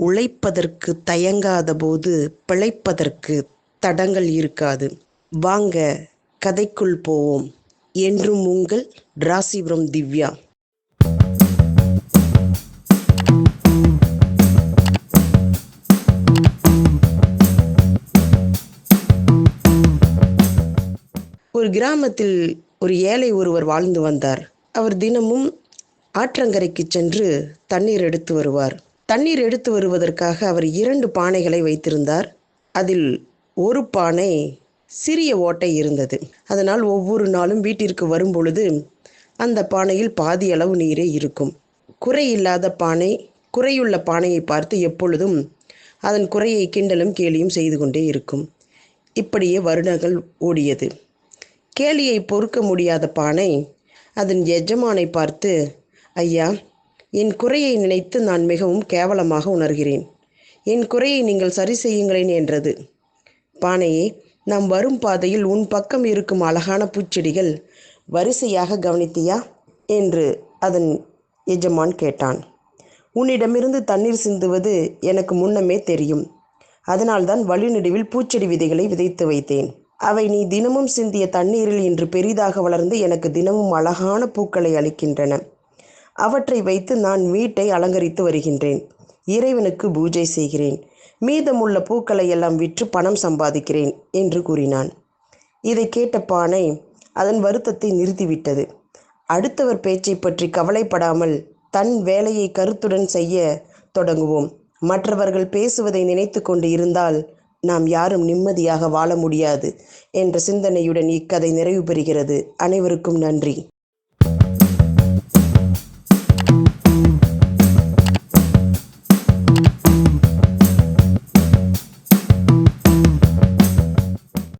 உழைப்பதற்கு தயங்காத போது பிழைப்பதற்கு தடங்கள் இருக்காது. வாங்க கதைக்குள் போவோம். என்றும் உங்கள் ராசிபுரம் திவ்யா. ஒரு கிராமத்தில் ஒரு ஏழை ஒருவர் வாழ்ந்து வந்தார். அவர் தினமும் ஆற்றங்கரைக்கு சென்று தண்ணீர் எடுத்து வருவார். தண்ணீர் எடுத்து வருவதற்காக அவர் இரண்டு பானைகளை வைத்திருந்தார். அதில் ஒரு பானை சிறிய ஓட்டை இருந்தது. அதனால் ஒவ்வொரு நாளும் வீட்டிற்கு வரும் பொழுது அந்த பானையில் பாதி அளவு நீரே இருக்கும். குறை இல்லாத பானை குறையுள்ள பானையை பார்த்து எப்பொழுதும் அதன் குறையை கிண்டலும் கேலியும் செய்து கொண்டே இருக்கும். இப்படியே வருடங்கள் ஓடியது. கேலியை பொறுக்க முடியாத பானை அதன் எஜமானை பார்த்து ஐயா என் குறையை நினைத்து நான் மிகவும் கேவலமாக உணர்கிறேன். என் குறையை நீங்கள் சரி செய்யுங்களேன் என்றது. பானையே நாம் வரும் பாதையில் உன் பக்கம் இருக்கும் அழகான பூச்செடிகள் வரிசையாக கவனித்தியா? என்று அதன் எஜமான் கேட்டான். உன்னிடமிருந்து தண்ணீர் சிந்துவது எனக்கு முன்னமே தெரியும். அதனால்தான் வழிநடுவில் பூச்செடி விதைகளை விதைத்து வைத்தேன். அவை நீ தினமும் சிந்திய தண்ணீரில் இன்று பெரிதாக வளர்ந்து எனக்கு தினமும் அழகான பூக்களை அளிக்கின்றன. அவற்றை வைத்து நான் வீட்டை அலங்கரித்து வருகின்றேன். இறைவனுக்கு பூஜை செய்கிறேன். மீதமுள்ள பூக்களை எல்லாம் விற்று பணம் சம்பாதிக்கிறேன் என்று கூறினான். இதை கேட்ட பானை அதன் வருத்தத்தை நிறுத்திவிட்டது. அடுத்தவர் பேச்சை பற்றி கவலைப்படாமல் தன் வேலையை கருத்துடன் செய்ய தொடங்குவோம். மற்றவர்கள் பேசுவதை நினைத்து கொண்டு இருந்தால் நாம் யாரும் நிம்மதியாக வாழ முடியாது என்ற சிந்தனையுடன் இக்கதை நிறைவு பெறுகிறது. அனைவருக்கும் நன்றி.